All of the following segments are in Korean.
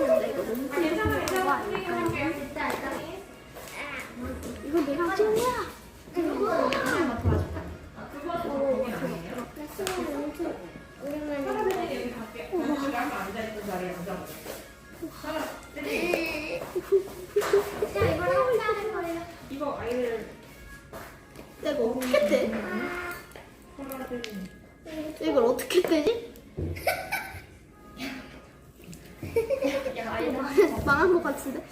찍었는데 이거 너무 크게 찍는 이거 내가 찍은 거야. 어떻게 떼? 이걸 어떻게 떼지? 망한 것 같은데.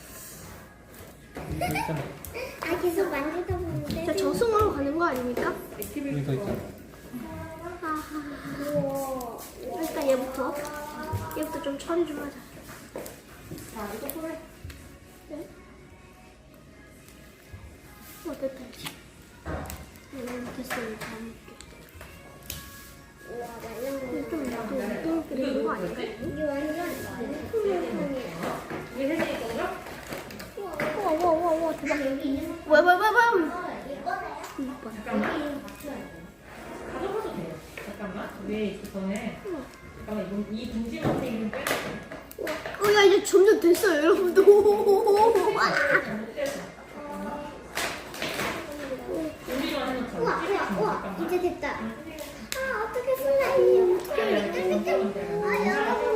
있잖아. 아 계속 만들다 보는데. 저 저승으로 가는 거 아닙니까? 여기 서 있잖아. 아하. 우와. 일단 얘부터. 얘부터 좀 처리 좀 하자. 자, 이거 소리. 네? 어, 됐다, 이제. 음, 됐어, 이제 안 우와 말랑말랑. 이게 좀 나도 느낌 그리는 거 아닌가? 이게 완전 풍성풍이야. 이게 혜진이 거죠? 우와, 우와, 우와, 우와, 대박. 이뻐. 잠깐만. 있기 전에. 잠깐만, 이 둥지만 있는 빼. 어, 야, 이제 점점 됐어요, 여러분들. 와. 우리만 해놓자. 우와 우와 우와 이제 됐다. 아 어떻게 슬라임이 어떻게. 아 여러분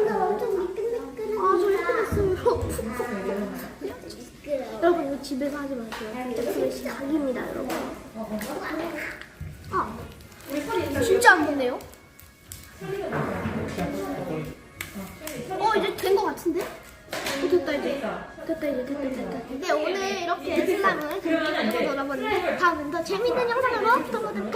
여러분, 이거 집에서 하지 마세요. 진짜 프레시 각입니다, 여러분. 아, 진짜 안 됐네요. 어, 이제 된거 같은데? 어, 됐다, 이제. 됐다, 이제 됐다, 됐다. 네, 오늘 이렇게 슬라임을 재밌게 놀아봤는데, 다음엔 더 재밌는 영상으로 하겠습니다.